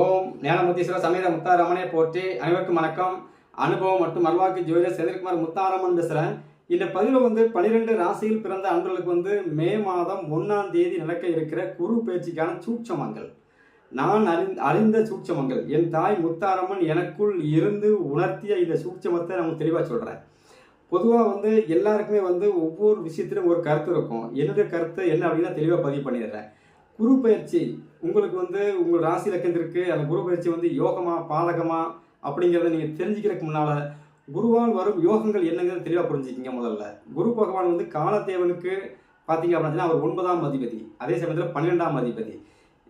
ஓம் ஞானமுத்தீஸ்வர சமேத முத்தாரமனே போற்றி. அனைவருக்கும் வணக்கம். அனுபவம் மற்றும் மல்வாக்கு ஜோதிடர் செந்தில்குமார் முத்தாரமன் பேசுகிறேன் இந்த பதிவில் வந்து பனிரெண்டு ராசியில் பிறந்த அன்பர்களுக்கு வந்து மே மாதம் ஒன்றாம் தேதி நடக்க இருக்கிற குரு பயிற்சிக்கான சூட்சமங்கள். நான் அறி அறிந்த சூட்சமங்கள். என் தாய் முத்தாரம்மன் எனக்குள் இருந்து உணர்த்திய இந்த சூட்சமத்தை நான் தெளிவாக சொல்கிறேன் பொதுவாக வந்து எல்லாருக்குமே வந்து ஒவ்வொரு விஷயத்திலும் ஒரு கருத்து இருக்கும். என்னுடைய கருத்து என்ன அப்படின்னா தெளிவாக பதிவு பண்ணிடுறேன். குரு பயிற்சி உங்களுக்கு வந்து உங்கள் ராசி லக்கணத்திற்கு அந்த குரு பயிற்சி வந்து யோகமா பாதகமா அப்படிங்கிறத நீங்கள் தெரிஞ்சுக்கிறதுக்கு முன்னால் குருவால் வரும் யோகங்கள் என்னங்கிறத தெளிவாக புரிஞ்சுக்கிங்க முதல்ல. குரு பகவான் வந்து காலத்தேவனுக்கு பார்த்தீங்க அப்படின்னா அவர் ஒன்பதாம் அதிபதி. அதே சமயத்தில் பன்னிரெண்டாம் அதிபதி.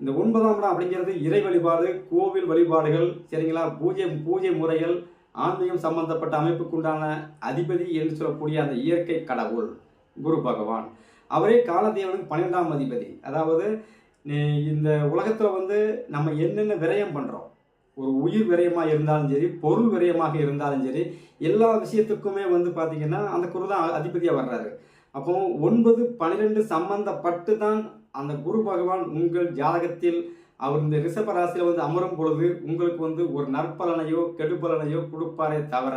இந்த ஒன்பதாம் இடம் அப்படிங்கிறது இறை வழிபாடு கோவில் வழிபாடுகள் சரிங்களா? பூஜை பூஜை முறைகள் ஆன்மீகம் சம்பந்தப்பட்ட அமைப்புக்குண்டான அதிபதி என்று சொல்லக்கூடிய அந்த இயற்கை கடவுள் குரு பகவான். அவரே காலதேவனுக்கு பன்னிரெண்டாம் அதிபதி. அதாவது இந்த உலகத்தில் வந்து நம்ம என்னென்ன விரயம் பண்ணுறோம் ஒரு உயிர் விரயமாக இருந்தாலும் சரி பொருள் விரயமாக இருந்தாலும் சரி எல்லா விஷயத்துக்குமே வந்து பார்த்திங்கன்னா அந்த குரு தான் அதிபதியாக வர்றாரு. அப்போ ஒன்பது பன்னிரெண்டு சம்பந்தப்பட்டு தான் அந்த குரு பகவான் உங்கள் ஜாதகத்தில் அவர் இந்த ரிஷப ராசியில் வந்து அமரும் பொழுது உங்களுக்கு வந்து ஒரு நற்பலனையோ கெடுபலனையோ கொடுப்பாரே தவிர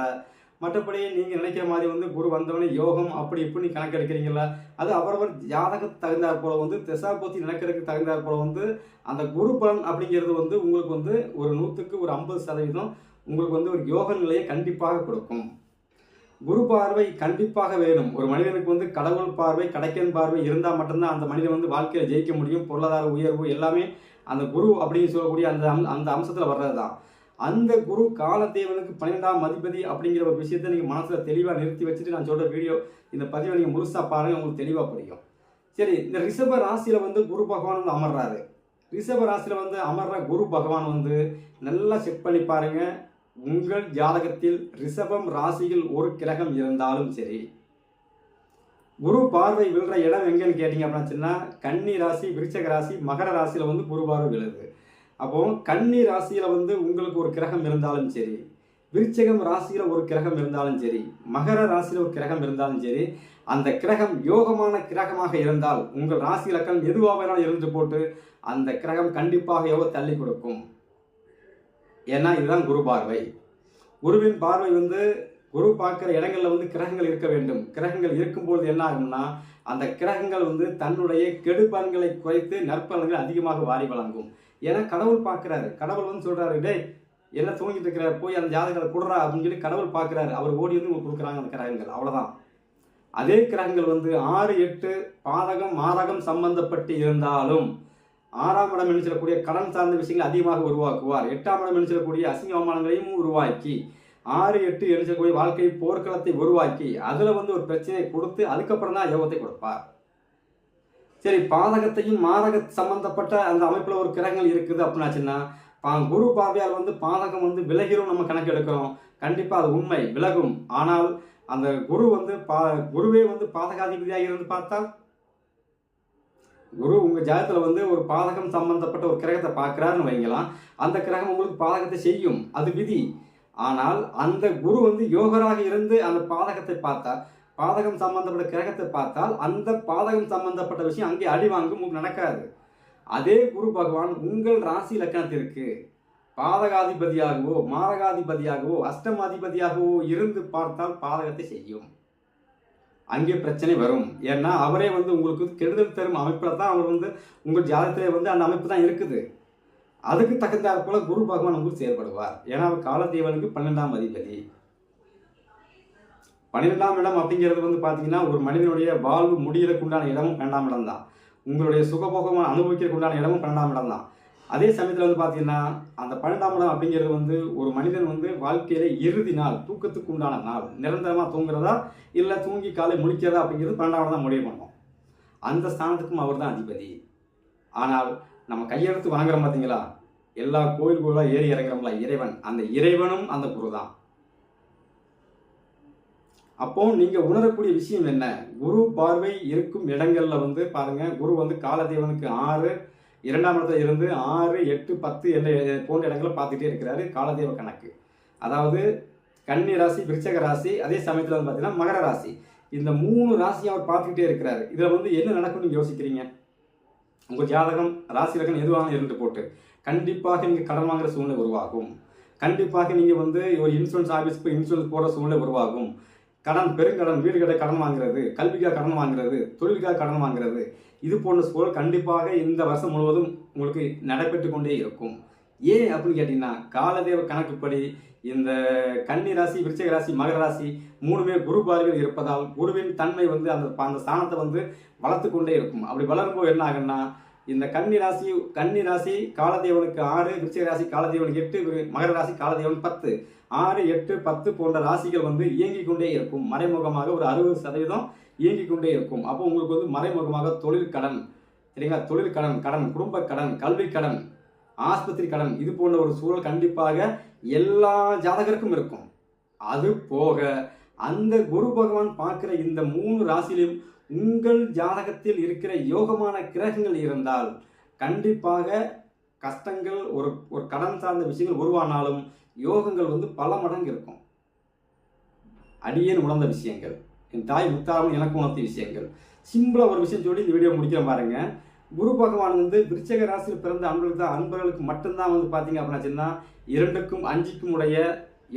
மற்றபடி நீங்கள் நினைக்கிற மாதிரி வந்து குரு வந்தவனே யோகம் அப்படி இப்படி கணக்கெடுக்கிறீங்களா அது அவரவர் ஜாதகத்துக்கு தகுந்தாற் போல வந்து திசாபூர்த்தி நடக்கிறதுக்கு தகுந்தாற் போல வந்து அந்த குரு பலன் அப்படிங்கிறது வந்து உங்களுக்கு வந்து ஒரு நூற்றுக்கு ஒரு ஐம்பது சதவீதம் உங்களுக்கு வந்து ஒரு யோக நிலையை கண்டிப்பாக கொடுக்கும். குரு பார்வை கண்டிப்பாக வேணும். ஒரு மனிதனுக்கு வந்து கடவுள் பார்வை கடைக்கன் பார்வை இருந்தால் மட்டும்தான் அந்த மனிதன் வந்து வாழ்க்கையில் ஜெயிக்க முடியும். பொருளாதார உயர்வு எல்லாமே அந்த குரு அப்படின்னு சொல்லக்கூடிய அந்த அம்- அந்த அம்சத்தில் வர்றது தான் அந்த குரு காலத்தேவனுக்கு பன்னிரெண்டாம் அதிபதி அப்படிங்கிற ஒரு விஷயத்தை நீங்கள் மனசில் தெளிவாக நிறுத்தி வச்சுட்டு நான் சொல்கிற வீடியோ இந்த பதிவை நீங்கள் முழுசாக பாருங்கள் உங்களுக்கு தெளிவாக புரியும். சரி இந்த ரிஷப ராசியில் வந்து குரு பகவான் வந்து அமர்றாரு. ரிஷப ராசியில் வந்து அமர்ற குரு பகவான் வந்து நல்லா செக் பண்ணி பாருங்கள் உங்கள் ஜாதகத்தில் ரிஷபம் ராசியில் ஒரு கிரகம் இருந்தாலும் சரி. குரு பார்வை விழுற இடம் எங்கன்னு கேட்டிங்க அப்படின்னு சொன்னால் கன்னி ராசி விருச்சக ராசி மகர ராசியில் வந்து குரு பார்வை விழுது. அப்போ கன்னி ராசியில் வந்து உங்களுக்கு ஒரு கிரகம் இருந்தாலும் சரி விருச்சகம் ராசியில் ஒரு கிரகம் இருந்தாலும் சரி மகர ராசியில் ஒரு கிரகம் இருந்தாலும் சரி அந்த கிரகம் யோகமான கிரகமாக இருந்தால் உங்கள் ராசி இலக்கணம் எதுவாக வேணாலும் இருந்து போட்டு அந்த கிரகம் கண்டிப்பாக எவ்வளோ தள்ளி கொடுக்கும். ஏன்னா இதுதான் குரு பார்வை. குருவின் பார்வை வந்து குரு பார்க்குற இடங்களில் வந்து கிரகங்கள் இருக்க வேண்டும். கிரகங்கள் இருக்கும்போது என்ன ஆகும்னா அந்த கிரகங்கள் வந்து தன்னுடைய கெடுபலன்களை குறைத்து நற்பலன்கள் அதிகமாக வாரி வழங்கும். ஏன்னா கடவுள் பார்க்குறாரு. கடவுள் வந்து சொல்கிறாரு டேய் என்ன தூங்கிட்டு இருக்கிற போய் அந்த ஜாதகத்தை கொடுறா அப்படின்னு சொல்லி கடவுள் பார்க்குறாரு. அவர் ஓடி வந்து உங்களுக்கு கொடுக்குறாங்க அந்த கிரகங்கள். அவ்வளோதான் அதே கிரகங்கள் வந்து ஆறு எட்டு பாதகம் மாதகம் சம்பந்தப்பட்டு இருந்தாலும் ஆறாம் இடம் என்று கடன் சார்ந்த விஷயங்களை அதிகமாக உருவாக்குவார். எட்டாம் இடம் என்று சொல்லக்கூடிய அசிங்க அவமானங்களையும் உருவாக்கி ஆறு எட்டு எழுச்சிடக்கூடிய வாழ்க்கை போர்க்களத்தை உருவாக்கி அதில் வந்து ஒரு பிரச்சனையை கொடுத்து அதுக்கப்புறம் தான் யோகத்தை கொடுப்பார். சரி பாதகத்தையும் மாதக சம்பந்தப்பட்ட அந்த அமைப்பில் ஒரு கிரகங்கள் இருக்குது அப்படின்னாச்சுன்னா பா குரு பார்வையால் வந்து பாதகம் வந்து விலகிறோம் நம்ம கணக்கு எடுக்கிறோம். கண்டிப்பாக அது உண்மை விலகும். ஆனால் அந்த குரு வந்து பா குருவே வந்து பாதகாதிபதியாக இருந்து பார்த்தா குரு உங்கள் ஜாதகத்தில் வந்து ஒரு பாதகம் சம்பந்தப்பட்ட ஒரு கிரகத்தை பார்க்குறாருன்னு வைங்களாம் அந்த கிரகம் உங்களுக்கு பாதகத்தை செய்யும். அது விதி. ஆனால் அந்த குரு வந்து யோகராக இருந்து அந்த பாதகத்தை பார்த்தா பாதகம் சம்பந்தப்பட்ட கிரகத்தை பார்த்தால் அந்த பாதகம் சம்பந்தப்பட்ட விஷயம் அங்கே அடி வாங்கும் உங்களுக்கு நடக்காது. அதே குரு பகவான் உங்கள் ராசி லக்கணத்திற்கு பாதகாதிபதியாகவோ மாரகாதிபதியாகவோ அஷ்டமாதிபதியாகவோ இருந்து பார்த்தால் பாதகத்தை செய்யும். அங்கே பிரச்சனை வரும். ஏன்னா அவரே வந்து உங்களுக்கு கெடுதல் தரும் அமைப்பில் தான் அவர் வந்து உங்கள் ஜாதகத்திலே வந்து அந்த அமைப்பு தான் இருக்குது. அதுக்கு தகுந்தாற் போல குரு பகவான் உங்களுக்கு செயல்படுவார். ஏன்னா அவர் காலத்தேவனுக்கு பன்னெண்டாம் அதிபதி. பன்னிரெண்டாம் இடம் அப்படிங்கிறது வந்து பார்த்தீங்கன்னா ஒரு மனிதனுடைய வாழ்வு முடியறதுக்கு உண்டான இடமும் பன்னெண்டாம் இடம் தான் உங்களுடைய சுகபோகமாக அனுபவிக்கிறதுக்கு உண்டான இடமும் பன்னெண்டாம் இடம் தான் அதே சமயத்தில் வந்து பார்த்தீங்கன்னா அந்த பன்னெண்டாம் இடம் அப்படிங்கிறது வந்து ஒரு மனிதன் வந்து வாழ்க்கையில இறுதி நாள் தூக்கத்துக்கு உண்டான நாள் நிரந்தரமாக தூங்குறதா இல்லை தூங்கி காலை முழிக்கிறதா அப்படிங்கிறது பன்னெண்டாம் இடம் தான் முடிவு பண்ணும். அந்த ஸ்தானத்துக்கும் அவர் தான் அதிபதி. ஆனால் நம்ம கையெழுத்து வணங்குறோம் பார்த்தீங்களா எல்லா கோயில் கோயிலாக ஏறி இறங்குறோம்ல இறைவன். அந்த இறைவனும் அந்த குரு தான் அப்போ நீங்க உணரக்கூடிய விஷயம் என்ன? குரு பார்வை இருக்கும் இடங்கள்ல வந்து பாருங்க குரு வந்து காலதேவனுக்கு ஆறு இரண்டாம் இடத்துல இருந்து ஆறு எட்டு பத்து என்ற போன்ற இடங்களை பார்த்துட்டே இருக்கிறாரு காலதேவ கணக்கு. அதாவது கன்னி ராசி விருச்சக ராசி அதே சமயத்தில் வந்து பார்த்தீங்கன்னா மகர ராசி. இந்த மூணு ராசியும் அவர் பார்த்துக்கிட்டே இருக்கிறாரு. இதில் வந்து என்ன நடக்கும்னு யோசிக்கிறீங்க? உங்கள் ஜாதகம் ராசி ரகம் எதுவாக இருந்து போட்டு கண்டிப்பாக நீங்கள் கடன் வாங்குற சூழ்நிலை உருவாகும். கண்டிப்பாக நீங்கள் வந்து ஒரு இன்சூரன்ஸ் ஆஃபீஸ் போய் இன்சூரன்ஸ் போடுற சூழ்நிலை உருவாகும். கடன் பெருங்கடன் வீடு கடை கடன் வாங்குறது கல்விக்காக கடன் வாங்குறது தொழிலுக்காக கடன் வாங்குறது இது போன்ற சூழல் கண்டிப்பாக இந்த வருஷம் முழுவதும் உங்களுக்கு நடைபெற்று கொண்டே இருக்கும். ஏன் அப்படின்னு கேட்டிங்கன்னா காலதேவ கணக்குப்படி இந்த கன்னி ராசி விருச்சிக ராசி மகர ராசி மூணுமே குரு பார்வையில் இருப்பதால் குருவின் தன்மை வந்து அந்த அந்த ஸ்தானத்தை வந்து வளர்த்து கொண்டே இருக்கும். அப்படி வளரும்போது என்ன ஆகுன்னா இந்த கன்னி ராசி கன்னி ராசி காலதேவனுக்கு ஆறு விருச்சிக ராசி காலதேவனுக்கு எட்டு மகர ராசி காலதேவன் பத்து. ஆறு எட்டு பத்து போன்ற ராசிகள் வந்து இயங்கிக் கொண்டே இருக்கும். மறைமுகமாக ஒரு அறுபது சதவீதம் இயங்கிக் கொண்டே இருக்கும். அப்போ உங்களுக்கு வந்து மறைமுகமாக தொழில் கடன் சரிங்களா? தொழில் கடன் கடன் குடும்ப கடன் கல்வி கடன் ஆஸ்பத்திரி கடன் இது போன்ற ஒரு சூழல் கண்டிப்பாக எல்லா ஜாதகருக்கும் இருக்கும். அது போக அந்த குரு பகவான் பார்க்கிற இந்த மூணு ராசியிலும் உங்கள் ஜாதகத்தில் இருக்கிற யோகமான கிரகங்கள் இருந்தால் கண்டிப்பாக கஷ்டங்கள் ஒரு ஒரு கடன் சார்ந்த விஷயங்கள் உருவானாலும் யோகங்கள் வந்து பல மடங்கு இருக்கும். அடியேன் உணர்ந்த விஷயங்கள். என் தாய் முத்தாரம் எனக்கு உணர்த்திய விஷயங்கள். சிம்பிளாக ஒரு விஷயம் சொல்லி இந்த வீடியோ முடிக்கிற பாருங்க. குரு பகவான் வந்து விருச்சக ராசியில் பிறந்த அன்பர்களுக்கு தான் அன்பர்களுக்கு மட்டும்தான் வந்து பார்த்தீங்க அப்படின்னா இரண்டுக்கும் அஞ்சுக்கும் உடைய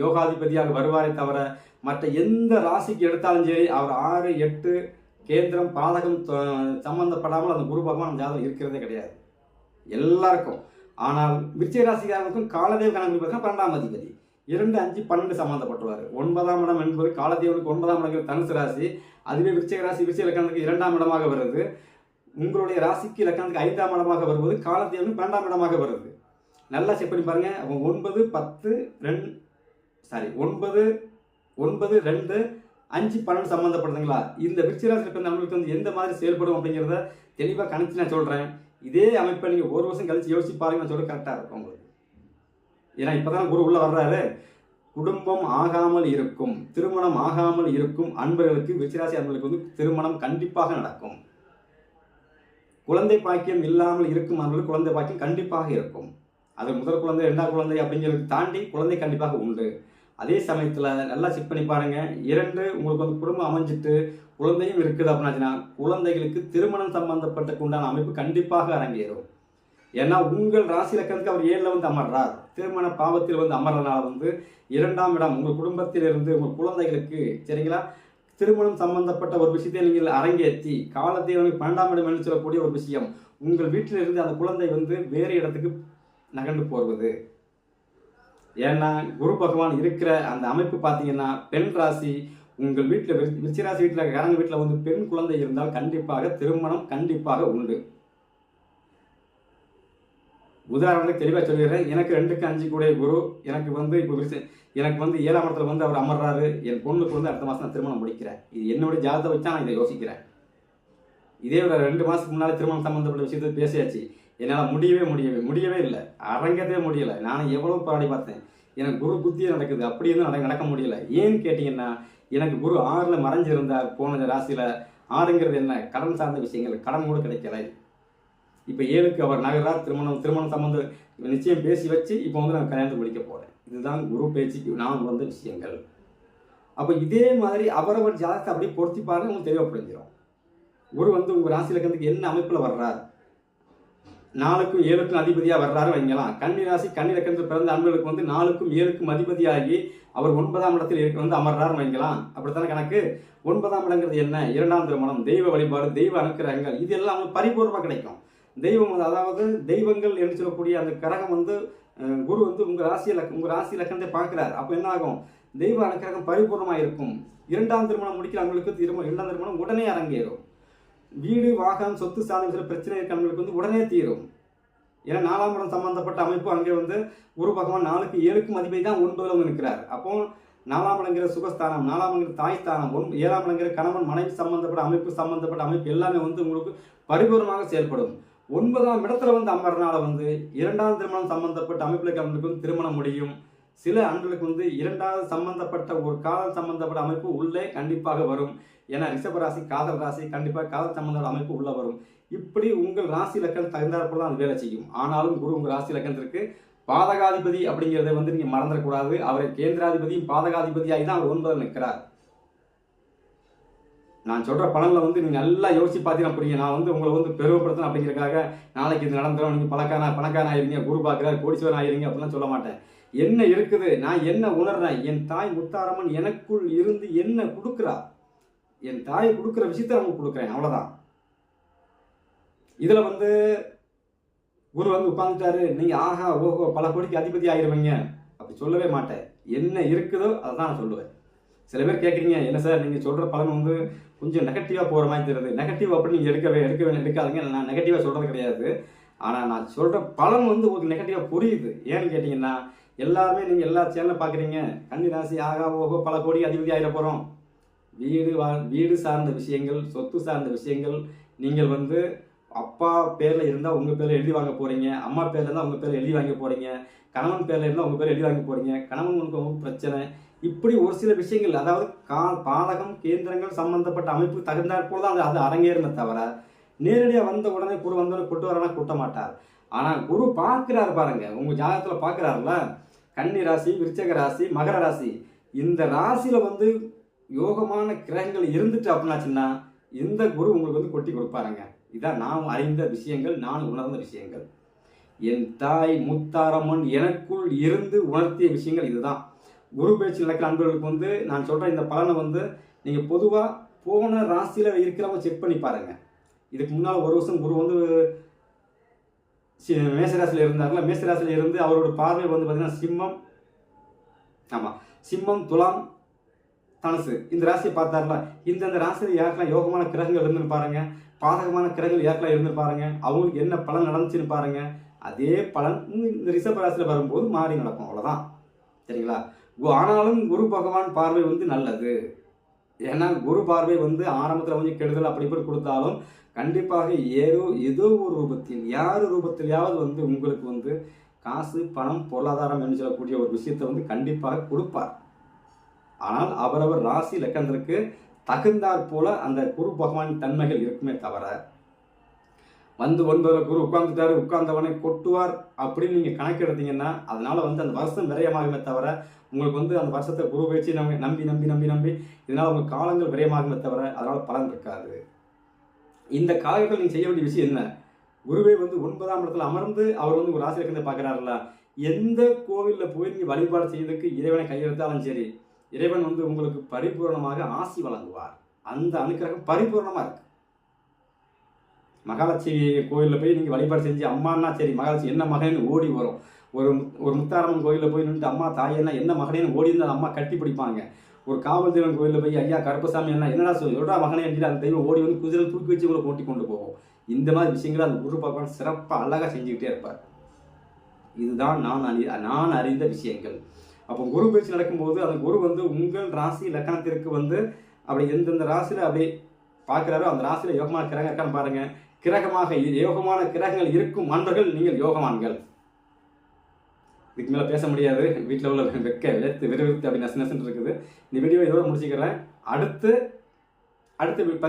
யோகாதிபதியாக வருவாரே தவிர மற்ற எந்த ராசிக்கு எடுத்தாலும் சரி அவர் ஆறு எட்டு கேந்திரம் பாதகம் சம்மந்தப்படாமல் சம்பந்தப்படாமல் அந்த குரு பகவான் அந்த ஜாதகம் இருக்கிறதே கிடையாது. எல்லாருக்கும். ஆனால் விருச்சிக ராசிக்காரனுக்கும் காலதேவ கணக்கு பார்த்தீங்கன்னா பன்னெண்டாம் அதிபதி. இரண்டு அஞ்சு பன்னெண்டு சம்மந்தப்பட்டுவார் ஒன்பதாம் இடம் என்பது காலதேவனுக்கு ஒன்பதாம் இடங்கள் தனுசு ராசி. அதுவே விருச்சிக ராசி விருச்சிக லக்கணத்துக்கு இரண்டாம் இடமாக வருது. உங்களுடைய ராசிக்கு லக்கணத்துக்கு ஐந்தாம் இடமாக வருவது காலத்தேவனுக்கு பன்னெண்டாம் இடமாக வருது. நல்லா செக் பண்ணி பாருங்கள் அவங்க ஒன்பது பத்து ரெண்டு சாரி ஒன்பது ஒன்பது ரெண்டு அஞ்சு பன்னெண்டு சம்மந்தப்படுதுங்களா இந்த விருச்சிராசி இருக்கிற நம்மளுக்கு வந்து எந்த மாதிரி செயல்படும் அப்படிங்கிறத தெளிவாக கணிச்சு நான் சொல்கிறேன் இதே அமைப்பை நீங்கள் ஒரு வருஷம் கழித்து யோசிச்சு பாருங்க நான் சொல்ல கரெக்டாக இருக்கும் உங்களுக்கு. ஏன்னா இப்போதான் குரு உள்ளே வர்றாரு. குடும்பம் ஆகாமல் இருக்கும் திருமணம் ஆகாமல் இருக்கும் அன்பர்களுக்கு விருச்சிராசி அன்பர்களுக்கு வந்து திருமணம் கண்டிப்பாக நடக்கும். குழந்தை பாக்கியம் இல்லாமல் இருக்கும் அவர்களுக்கு குழந்தை பாக்கியம் கண்டிப்பாக இருக்கும். அது முதல் குழந்தை ரெண்டாவது குழந்தை அப்படிங்கிறது தாண்டி குழந்தை கண்டிப்பாக உண்டு. அதே சமயத்தில் நல்லா செக் பண்ணி பாருங்கள் இரண்டு உங்களுக்கு வந்து குடும்பம் அமைஞ்சிட்டு குழந்தையும் இருக்குது அப்படின்னாச்சுன்னா குழந்தைகளுக்கு திருமணம் சம்பந்தப்பட்ட உண்டான அமைப்பு கண்டிப்பாக அரங்கேறும். ஏன்னா உங்கள் ராசி லக்கணத்துக்கு அவர் ஏழில் வந்து அமர்றார். திருமண பாவத்தில் வந்து அமர்றதுனால வந்து இரண்டாம் இடம் உங்கள் குடும்பத்திலிருந்து உங்கள் குழந்தைகளுக்கு சரிங்களா? திருமணம் சம்பந்தப்பட்ட ஒரு விஷயத்தை நீங்கள் அரங்கேற்றி காலத்தை பன்னெண்டாம் இடம் என்று சொல்லக்கூடிய ஒரு விஷயம். உங்கள் வீட்டில் இருந்து அந்த குழந்தை வந்து வேறு இடத்துக்கு நகர்ந்து போவது. ஏன்னா குரு பகவான் இருக்கிற அந்த அமைப்பு பார்த்தீங்கன்னா பெண் ராசி உங்கள் வீட்டில் விருச்சிராசி வீட்டில் காரங்க வீட்டில் வந்து பெண் குழந்தை இருந்தால் கண்டிப்பாக திருமணம் கண்டிப்பாக உண்டு. உதாரணத்துக்கு தெளிவாக சொல்லிடுறேன். எனக்கு ரெண்டுக்கு அஞ்சு கூட குரு. எனக்கு வந்து இப்போ எனக்கு வந்து ஏழாம் இடத்துல வந்து அவர் அமர்றாரு. என் பொண்ணுக்கு வந்து அடுத்த மாதம் நான் திருமணம் முடிக்கிறேன். இது என்னுடைய ஜாதகத்தை வச்சா நான் இதை யோசிக்கிறேன். இதே ஒரு ரெண்டு மாதத்துக்கு முன்னால் திருமணம் சம்மந்தப்பட்ட விஷயத்தை பேசியாச்சு. என்னால் முடியவே முடியவே முடியவே இல்லை. அரங்கவே முடியலை. நான் எவ்வளோ போராடி பார்த்தேன். எனக்கு குரு புத்தியே நடக்குது. அப்படி இருந்தும் நடக்க நடக்க முடியல. ஏன்னு கேட்டிங்கன்னா எனக்கு குரு ஆறில் மறைஞ்சிருந்தார் போன ராசியில். ஆறுங்கிறது என்ன? கடன் சார்ந்த விஷயங்கள். கடன் கூட கிடைக்கல. இப்போ ஏழுக்கு அவர் நகரார் திருமணம் திருமணம் சம்மந்த நிச்சயம் பேசி வச்சு இப்போ வந்து நான் கல்யாணத்தை முடிக்க போகிறேன் இதுதான் குரு பேச்சுக்கு நான் வந்த விஷயங்கள். அப்போ இதே மாதிரி அவரவர் ஜாதகத்தை அப்படியே பொருத்தி பாருங்க உங்களுக்கு தெளிவாக புரிஞ்சிடும் குரு வந்து உங்கள் ராசியில் இருக்கிறதுக்கு என்ன அமைப்பில் வர்றார்? நாளுக்கும் ஏழுக்கும் அதிபதியாக வர்றாரு வைங்களாம் கன்னி ராசி கன்னி லக்கணத்தில் பிறந்த அன்பர்களுக்கு வந்து நாளுக்கும் ஏழுக்கும் அதிபதியாகி அவர் ஒன்பதாம் இடத்தில் இருக்க வந்து அமர்றாரு வைங்களாம் அப்படித்தானே கணக்கு? ஒன்பதாம் இடங்கிறது என்ன? இரண்டாம் திருமணம் தெய்வ வழிபாடு தெய்வ அனுக்கிரகங்கள். இது எல்லாம் அவங்களுக்கு பரிபூர்ணமாக கிடைக்கும். தெய்வம் வந்து அதாவது தெய்வங்கள் என்று சொல்லக்கூடிய அந்த கரகம் வந்து குரு வந்து உங்கள் ராசி லக்க உங்கள் ராசி லக்கணத்தை பார்க்குறாரு. அப்போ என்ன ஆகும்? தெய்வ அனுக்கிரகம் பரிபூர்ணமாக இருக்கும். இரண்டாம் திருமணம் முடிக்கிறவங்களுக்கு திருமணம் இரண்டாம் திருமணம் உடனே அரங்கேறும். வீடு வாகனம் சொத்து சார்ந்த சில பிரச்சனை இருக்கிறவங்களுக்கு வந்து உடனே தீரும். ஏன்னா நாலாம் இடம் சம்பந்தப்பட்ட அமைப்பு அங்கே வந்து குரு பகவான் நாலுக்கு ஏழுக்கும் அதிபதி தான் ஒன்பதில் வந்து நிற்கிறார். அப்போ நாலாம் இடங்கிற சுகஸ்தானம் நாலாம் இடங்கிற தாய்ஸ்தானம் ஒன் ஏழாம் இடங்கிற கணவன் மனைவி சம்பந்தப்பட்ட அமைப்பு சம்பந்தப்பட்ட அமைப்பு எல்லாமே வந்து உங்களுக்கு பரிபூர்ணமாக செயல்படும். ஒன்பதாம் இடத்துல வந்து அமர்றனால வந்து இரண்டாம் திருமணம் சம்பந்தப்பட்ட அமைப்பில் இருக்கிறவங்களுக்கு திருமணம் முடியும். சில ஆண்களுக்கு வந்து இரண்டாவது சம்பந்தப்பட்ட ஒரு காதல் சம்பந்தப்பட்ட அமைப்பு உள்ளே கண்டிப்பாக வரும். ஏன்னா ரிஷப ராசி காதல் ராசி கண்டிப்பாக காதல் சம்பந்தப்பட்ட அமைப்பு உள்ளே வரும். இப்படி உங்கள் ராசி லக்கணம் தகுந்தாற்போல் தான் அது வேலை செய்யும். ஆனாலும் குரு உங்கள் ராசி லக்கணத்திற்கு பாதகாதிபதி அப்படிங்கிறத வந்து நீங்கள் மறந்துடக்கூடாது. அவரை கேந்திராதிபதியும் பாதகாதிபதியாகி தான் அவர் ஒன்பதில் நிற்கிறார். நான் சொல்கிற பலனில் வந்து நீங்கள் நல்லா யோசிச்சு பார்த்தீங்கன்னா புரியும். நான் வந்து உங்களை வந்து பெருமைப்படுத்தணும் அப்படிங்கிறதுக்காக நாளைக்கு இது நடந்துடும் நீங்கள் பணக்காரன் பணக்காரன் ஆயிருங்க குரு பார்க்குறாரு கோடீஸ்வரன் ஆயிருங்க அப்படிலாம் சொல்ல மாட்டேன். என்ன இருக்குது? நான் என்ன உணர்றேன்? என் தாய் முத்தாரம்மன் எனக்குள் இருந்து என்ன கொடுக்குறா? என் தாய் கொடுக்குற விஷயத்த அவங்க கொடுக்குறேன். அவ்வளோதான் இதில் வந்து குரு வந்து உட்காந்துட்டாரு நீங்கள் ஆஹா ஓஹோ பல கோடிக்கு அதிபதி ஆகிடுவீங்க அப்படி சொல்லவே மாட்டேன். என்ன இருக்குதோ அதை தான் நான் சொல்லுவேன். சில பேர் கேட்குறீங்க என்ன சார் நீங்கள் சொல்கிற பலன் வந்து கொஞ்சம் நெகட்டிவாக போகிற மாதிரி தெரியுது. நெகட்டிவ் அப்படி நீங்கள் எடுக்கவே எடுக்கவே எடுக்காதீங்க. நான் நெகட்டிவாக சொல்கிறது கிடையாது. ஆனால் நான் சொல்கிற பலன் வந்து உங்களுக்கு நெகட்டிவாக புரியுது. ஏன்னு கேட்டிங்கன்னா எல்லாருமே நீங்கள் எல்லா சேனலும் பார்க்குறீங்க கன்னி ராசி ஆகா ஓகோ பல கோடி அதிபதி ஆகிட போகிறோம் வீடு வா வீடு சார்ந்த விஷயங்கள் சொத்து சார்ந்த விஷயங்கள் நீங்கள் வந்து அப்பா பேரில் இருந்தால் உங்கள் பேரில் எழுதி வாங்க போகிறீங்க அம்மா பேரில் இருந்தால் உங்கள் பேரில் எழுதி வாங்க போகிறீங்க கணவன் பேரில் இருந்தால் உங்கள் பேர் எழுதி வாங்க போகிறீங்க கணவன் உங்களுக்கு உங்களுக்கு பிரச்சனை. இப்படி ஒரு சில விஷயங்கள் அதாவது கா பாதகம் கேந்திரங்கள் சம்பந்தப்பட்ட அமைப்பு தகுந்தாற்போல் தான் அது அது அரங்கேறுமே தவிர நேரடியாக வந்த உடனே குரு வந்தோடனே கொட்டு வரனா கொட்ட மாட்டார். ஆனால் குரு பார்க்குறாரு பாருங்க. உங்கள் ஜாதகத்தில் பார்க்குறாருல கன்னி ராசி விருச்சக ராசி மகர ராசி. இந்த ராசியில் வந்து யோகமான கிரகங்கள் இருந்துட்டு அப்படின்னாச்சுன்னா இந்த குரு உங்களுக்கு வந்து கொட்டி கொடுப்பாருங்க. இதான் நாம் அறிந்த விஷயங்கள் நான் உணர்ந்த விஷயங்கள். என் தாய் முத்தாரம்மன் எனக்குள் இருந்து உணர்த்திய விஷயங்கள் இதுதான். குரு பேச்சு நடக்கிற அன்பர்களுக்கு வந்து நான் சொல்கிற இந்த பலனை வந்து நீங்கள் பொதுவாக போன ராசியில் இருக்கிறவங்க செக் பண்ணி பாருங்கள் இதுக்கு முன்னால் ஒரு வருஷம் குரு வந்து மேசராசியில இருந்தார்ல மேசராசியில இருந்து அவரோட பார்வை வந்து பார்த்தீங்கன்னா சிம்மம் ஆமா சிம்மம் துலாம் தனுசு. இந்த ராசியை பார்த்தார்ல இந்தந்த ராசியில் யாருக்கெல்லாம் யோகமான கிரகங்கள் இருந்துன்னு பாருங்க பாதகமான கிரகங்கள் யாருக்கெல்லாம் இருந்து பாருங்க அவங்களுக்கு என்ன பலன் நடந்துச்சுன்னு பாருங்க அதே பலன் இந்த ரிஷப ராசியில் வரும்போது மாறி நடக்கும் அவ்வளோதான் சரிங்களா? ஆனாலும் குரு பகவான் பார்வை வந்து நல்லது. ஏன்னா குரு பார்வை வந்து ஆரம்பத்தில் கொஞ்சம் கெடுதல் அப்படி இப்படி கொடுத்தாலும் கண்டிப்பாக ஏதோ ஏதோ ஒரு ரூபத்தில் யார் ரூபத்திலையாவது வந்து உங்களுக்கு வந்து காசு பணம் பொருளாதாரம் என்று சொல்லக்கூடிய ஒரு விஷயத்தை வந்து கண்டிப்பாக கொடுப்பார். ஆனால் அவரவர் ராசி லக்கணத்திற்கு தகுந்தாற் போல அந்த குரு பகவான் தன்மைகள் இருக்குமே தவிர வந்து ஒன்பதுல குரு உட்கார்ந்துட்டாரு உட்கார்ந்தவனை கொட்டுவார் அப்படின்னு நீங்கள் கணக்கெடுத்தீங்கன்னா அதனால் அதனால வந்து அந்த வருஷம் விரயமாகுமே தவிர உங்களுக்கு வந்து அந்த வருஷத்தை குரு வச்சு நம்பி நம்பி நம்பி நம்பி நம்பி இதனால் உங்கள் காலங்கள் விரயமாகுமே தவிர அதனால் பலன் இருக்காது. இந்த காலகட்டத்தில் நீங்கள் செய்ய வேண்டிய விஷயம் என்ன? குருவே வந்து ஒன்பதாம் இடத்துல அமர்ந்து அவர் வந்து ஒரு ஆசிரியர் லக்கணத்தை பார்க்குறாருல எந்த கோவிலில் போய் நீங்கள் வழிபாடு செய்யறதுக்கு இறைவனை கையெழுத்தாலும் சரி இறைவன் வந்து உங்களுக்கு பரிபூரணமாக ஆசி வழங்குவார். அந்த அனுக்கிரகம் பரிபூர்ணமாக இருக்கு. மகாலட்சுமி கோயிலில் போய் நீங்கள் வழிபாடு செஞ்சு அம்மான்னா சரி மகாலட்சுமி என்ன மகன்னு ஓடி வரும். ஒரு ஒரு முத்தாரம்மன் கோயிலில் போய் நின்று அம்மா தாயன்னா என்ன மகனேன்னு ஓடி இருந்தால் அம்மா கட்டி பிடிப்பாங்க. ஒரு காவல் தெய்வம் கோயிலில் போய் ஐயா கருப்பசாமி என்ன என்னடா சொல்? சொல்றா மகனே? என்று அந்த தெய்வம் ஓடி வந்து குதிரை தூக்கி வச்சு உங்களை ஓட்டி கொண்டு போகும். இந்த மாதிரி விஷயங்களை அந்த குரு பகவான் சிறப்பாக அழகாக செஞ்சுக்கிட்டே இருப்பார். இதுதான் நான் அறி நான் அறிந்த விஷயங்கள். அப்போ குரு பயிற்சி நடக்கும்போது அந்த குரு வந்து உங்கள் ராசி லக்கணத்திற்கு வந்து அப்படி எந்தெந்த ராசியில் அப்படி பார்க்குறாரோ அந்த ராசியில் யோகமான கிரகம் இருக்கான்னு பாருங்கள் கிரகமாக யோகமான கிரகங்கள் இருக்கும் அன்பர்கள் நீங்கள் யோகமான்கள் இதுக்கு மேலே பேச முடியாது. வீட்டில் உள்ள வெக்க வெத்து விறுவிறுத்து அப்படி நசு நசுன்னு இருக்குது. இந்த வீடியோ இதோட முடிச்சுக்கிறேன். அடுத்து அடுத்து பதி